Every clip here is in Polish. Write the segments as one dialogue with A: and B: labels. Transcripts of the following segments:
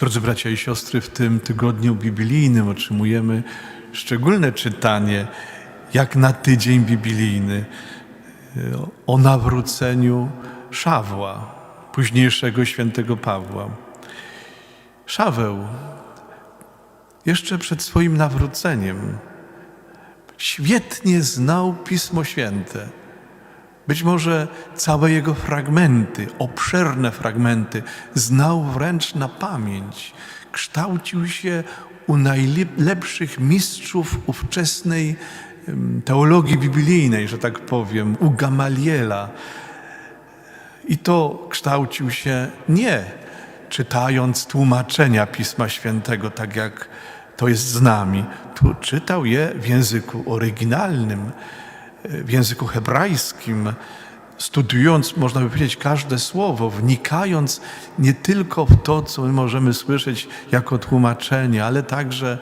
A: Drodzy bracia i siostry, w tym tygodniu biblijnym otrzymujemy szczególne czytanie, jak na tydzień biblijny, o nawróceniu Szawła, późniejszego świętego Pawła. Szaweł jeszcze przed swoim nawróceniem świetnie znał Pismo Święte. Być może całe jego fragmenty, obszerne fragmenty, znał wręcz na pamięć. Kształcił się u najlepszych mistrzów ówczesnej teologii biblijnej, że tak powiem, u Gamaliela. I to kształcił się nie czytając tłumaczenia Pisma Świętego, tak jak to jest z nami. Tu czytał je w języku oryginalnym, w języku hebrajskim, studiując, można by powiedzieć, każde słowo, wnikając nie tylko w to, co my możemy słyszeć jako tłumaczenie, ale także,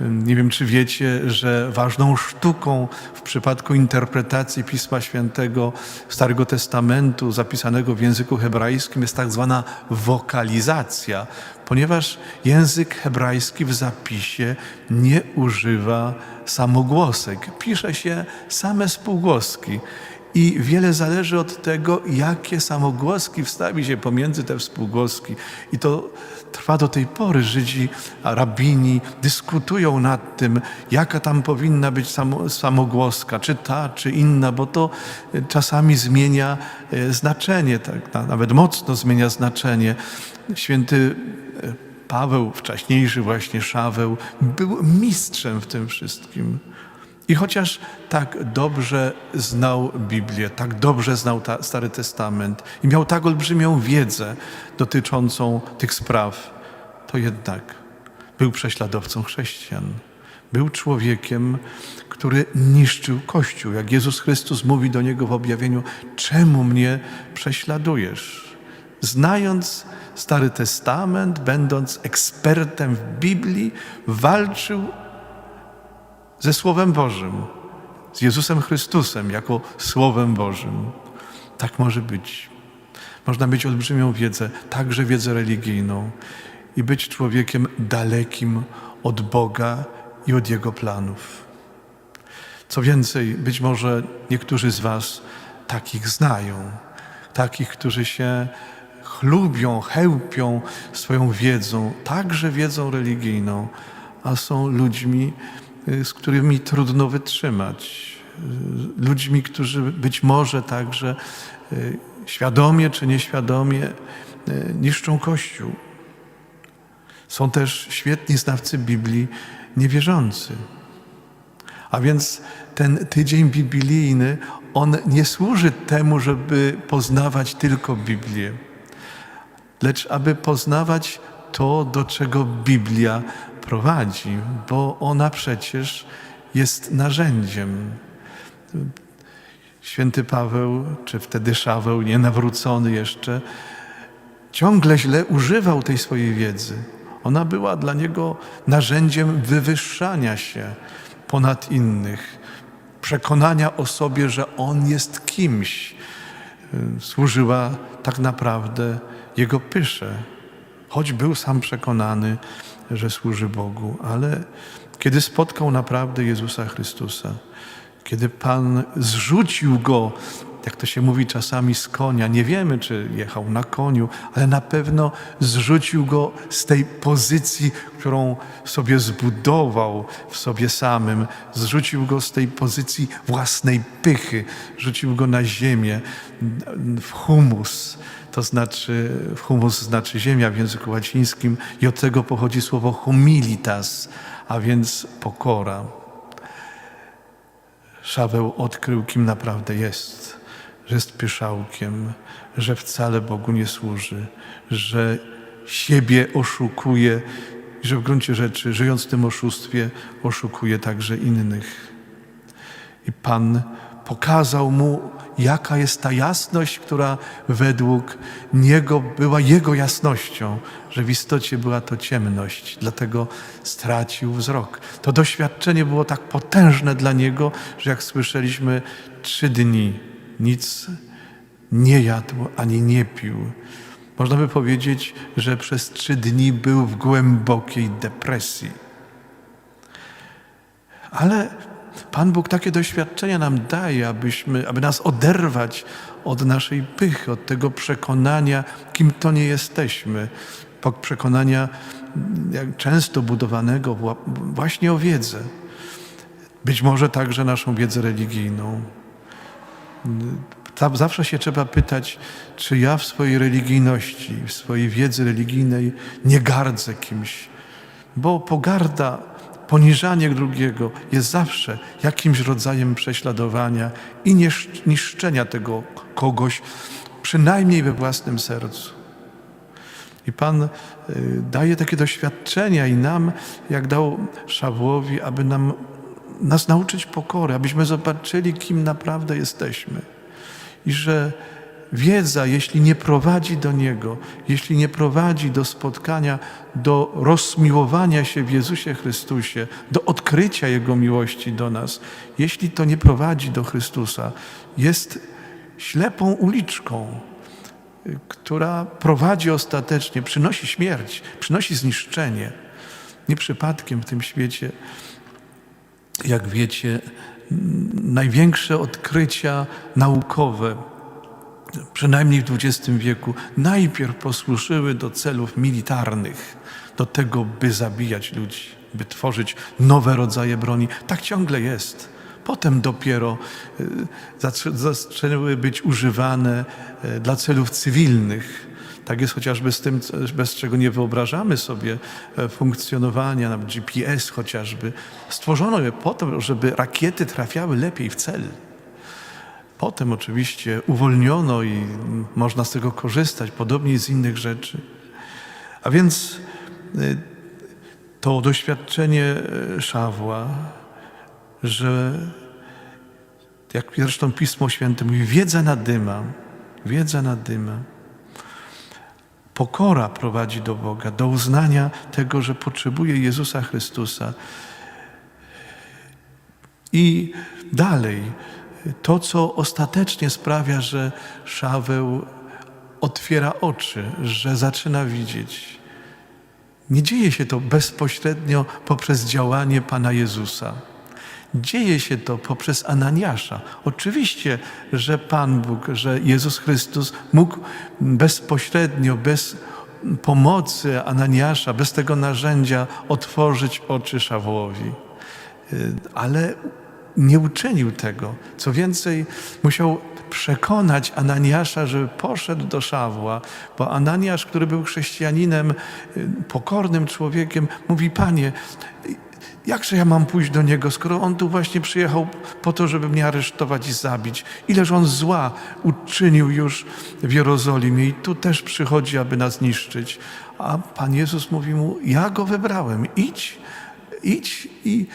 A: nie wiem czy wiecie, że ważną sztuką w przypadku interpretacji Pisma Świętego Starego Testamentu, zapisanego w języku hebrajskim, jest tak zwana wokalizacja, ponieważ język hebrajski w zapisie nie używa samogłosek, pisze się same spółgłoski. I wiele zależy od tego, jakie samogłoski wstawi się pomiędzy te współgłoski. I to trwa do tej pory. Żydzi, rabini dyskutują nad tym, jaka tam powinna być samo, samogłoska, czy ta, czy inna, bo to e, czasami zmienia e, znaczenie, tak, na- nawet mocno zmienia znaczenie. Święty e, Paweł, wcześniejszy właśnie Szaweł, był mistrzem w tym wszystkim. I chociaż tak dobrze znał Biblię, tak dobrze znał ta, Stary Testament i miał tak olbrzymią wiedzę dotyczącą tych spraw, to jednak był prześladowcą chrześcijan. Był człowiekiem, który niszczył Kościół. Jak Jezus Chrystus mówi do niego w objawieniu: Czemu mnie prześladujesz? Znając Stary Testament, będąc ekspertem w Biblii, walczył ze Słowem Bożym, z Jezusem Chrystusem jako Słowem Bożym. Tak może być. Można mieć olbrzymią wiedzę, także wiedzę religijną i być człowiekiem dalekim od Boga i od Jego planów. Co więcej, być może niektórzy z Was takich znają, takich, którzy się chlubią, chełpią swoją wiedzą, także wiedzą religijną, a są ludźmi, z którymi trudno wytrzymać. Y, Ludźmi, którzy być może także y, świadomie czy nieświadomie y, niszczą Kościół. Są też świetni znawcy Biblii niewierzący. A więc ten tydzień biblijny, on nie służy temu, żeby poznawać tylko Biblię, lecz aby poznawać to, do czego Biblia prowadzi, bo ona przecież jest narzędziem. Święty Paweł, czy wtedy Szaweł, nienawrócony jeszcze, ciągle źle używał tej swojej wiedzy. Ona była dla niego narzędziem wywyższania się ponad innych, przekonania o sobie, że on jest kimś. Służyła tak naprawdę jego pysze, choć był sam przekonany, że służy Bogu, ale kiedy spotkał naprawdę Jezusa Chrystusa, kiedy Pan zrzucił go, jak to się mówi czasami z konia, nie wiemy, czy jechał na koniu, ale na pewno zrzucił go z tej pozycji, którą sobie zbudował w sobie samym, zrzucił go z tej pozycji własnej pychy, rzucił go na ziemię, w humus. To znaczy, humus znaczy ziemia w języku łacińskim i od tego pochodzi słowo humilitas, a więc pokora. Szaweł odkrył, kim naprawdę jest, że jest pyszałkiem, że wcale Bogu nie służy, że siebie oszukuje i że w gruncie rzeczy, żyjąc w tym oszustwie, oszukuje także innych. I Pan pokazał mu, jaka jest ta jasność, która według Niego była Jego jasnością, że w istocie była to ciemność, dlatego stracił wzrok. To doświadczenie było tak potężne dla Niego, że jak słyszeliśmy, trzy dni nic nie jadł ani nie pił. Można by powiedzieć, że przez trzy dni był w głębokiej depresji. Ale Pan Bóg takie doświadczenia nam daje, abyśmy, aby nas oderwać od naszej pychy, od tego przekonania, kim to nie jesteśmy, przekonania często budowanego wła- właśnie o wiedzę. Być może także naszą wiedzę religijną. Zawsze się trzeba pytać, czy ja w swojej religijności, w swojej wiedzy religijnej nie gardzę kimś. Bo pogarda, poniżanie drugiego jest zawsze jakimś rodzajem prześladowania i niszcz- niszczenia tego kogoś, przynajmniej we własnym sercu. I Pan y, daje takie doświadczenia i nam, jak dał Szawłowi, aby nam, nas nauczyć pokory, abyśmy zobaczyli, kim naprawdę jesteśmy. I że wiedza, jeśli nie prowadzi do Niego, jeśli nie prowadzi do spotkania, do rozmiłowania się w Jezusie Chrystusie, do odkrycia Jego miłości do nas, jeśli to nie prowadzi do Chrystusa, jest ślepą uliczką, która prowadzi ostatecznie, przynosi śmierć, przynosi zniszczenie. Nie przypadkiem w tym świecie, jak wiecie, największe odkrycia naukowe, przynajmniej w XX wieku, najpierw posłużyły do celów militarnych, do tego, by zabijać ludzi, by tworzyć nowe rodzaje broni. Tak ciągle jest. Potem dopiero zaczę- zaczęły być używane y, dla celów cywilnych. Tak jest chociażby z tym, bez czego nie wyobrażamy sobie e, funkcjonowania, na GPS chociażby. Stworzono je po to, żeby rakiety trafiały lepiej w cel. Potem oczywiście uwolniono i można z tego korzystać, podobnie z innych rzeczy. A więc y, to doświadczenie y, Szawła, że jak zresztą Pismo Święte mówi, wiedza nadyma, wiedza nadyma. Pokora prowadzi do Boga, do uznania tego, że potrzebuje Jezusa Chrystusa. I dalej, to co ostatecznie sprawia, że Szaweł otwiera oczy, że zaczyna widzieć. Nie dzieje się to bezpośrednio poprzez działanie Pana Jezusa. Dzieje się to poprzez Ananiasza. Oczywiście, że Pan Bóg, że Jezus Chrystus mógł bezpośrednio, bez pomocy Ananiasza, bez tego narzędzia otworzyć oczy Szawłowi. Y, Ale nie uczynił tego. Co więcej, musiał przekonać Ananiasza, żeby poszedł do Szawła, bo Ananiasz, który był chrześcijaninem, y, pokornym człowiekiem, mówi: Panie, jakże ja mam pójść do niego, skoro on tu właśnie przyjechał po to, żeby mnie aresztować i zabić? Ileż on zła uczynił już w Jerozolimie i tu też przychodzi, aby nas niszczyć. A Pan Jezus mówi mu: Ja go wybrałem, idź, idź i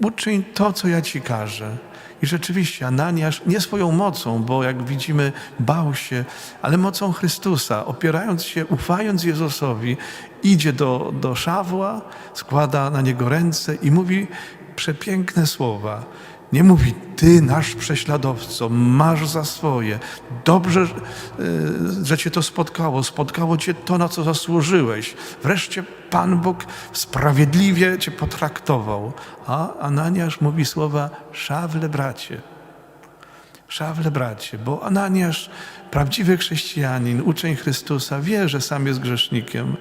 A: uczyń to, co ja ci każę. I rzeczywiście Ananiasz nie swoją mocą, bo jak widzimy, bał się, ale mocą Chrystusa, opierając się, ufając Jezusowi, idzie do, do Szawła, składa na niego ręce i mówi przepiękne słowa. Nie mówi, ty, nasz prześladowco, masz za swoje. Dobrze, y, że cię to spotkało. Spotkało cię to, na co zasłużyłeś. Wreszcie Pan Bóg sprawiedliwie cię potraktował. A Ananiasz mówi słowa, szawle bracie. Szawle bracie, bo Ananiasz, prawdziwy chrześcijanin, uczeń Chrystusa, wie, że sam jest grzesznikiem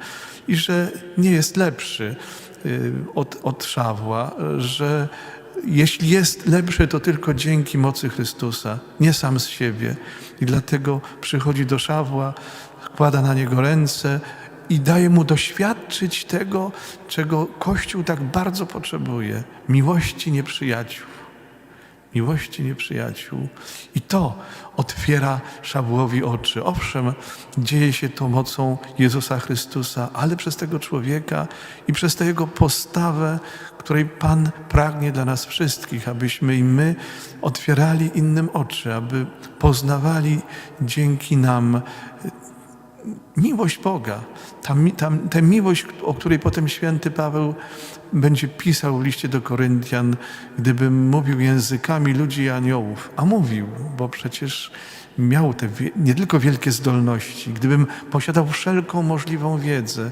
A: i że nie jest lepszy y, od, od Szawła, że jeśli jest lepszy, to tylko dzięki mocy Chrystusa, nie sam z siebie. I dlatego przychodzi do Szawła, kłada na niego ręce i daje mu doświadczyć tego, czego Kościół tak bardzo potrzebuje miłości nieprzyjaciół miłości nieprzyjaciół. I to otwiera Szawłowi oczy. Owszem, dzieje się to mocą Jezusa Chrystusa, ale przez tego człowieka i przez tę jego postawę, której Pan pragnie dla nas wszystkich, abyśmy i my otwierali innym oczy, aby poznawali dzięki nam miłość Boga, ta, ta, tę miłość, o której potem święty Paweł będzie pisał w liście do Koryntian, gdybym mówił językami ludzi i aniołów, a mówił, bo przecież miał te nie tylko wielkie zdolności, gdybym posiadał wszelką możliwą wiedzę,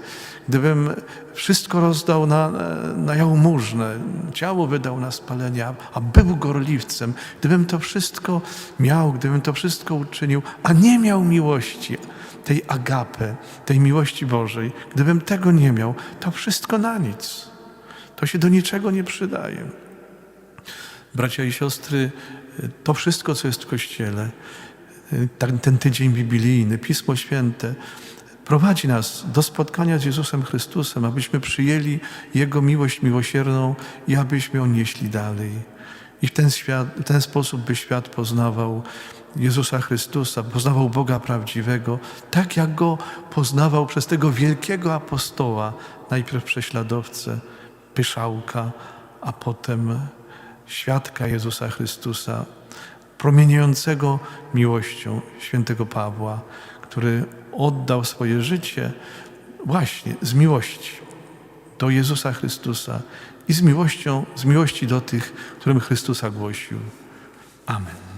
A: gdybym wszystko rozdał na, na jałmużnę, ciało wydał na spalenie, a był gorliwcem, gdybym to wszystko miał, gdybym to wszystko uczynił, a nie miał miłości, tej agapy, tej miłości Bożej, gdybym tego nie miał, to wszystko na nic. To się do niczego nie przydaje. Bracia i siostry, to wszystko, co jest w Kościele, ten, ten tydzień biblijny, Pismo Święte, prowadzi nas do spotkania z Jezusem Chrystusem, abyśmy przyjęli Jego miłość miłosierną i abyśmy ją nieśli dalej. I w ten, świat, w ten sposób by świat poznawał Jezusa Chrystusa, poznawał Boga prawdziwego, tak jak Go poznawał przez tego wielkiego apostoła, najpierw prześladowcę, pyszałka, a potem świadka Jezusa Chrystusa, promieniejącego miłością świętego Pawła, który oddał swoje życie właśnie z miłości do Jezusa Chrystusa i z miłością, z miłości do tych, którym Chrystusa głosił. Amen.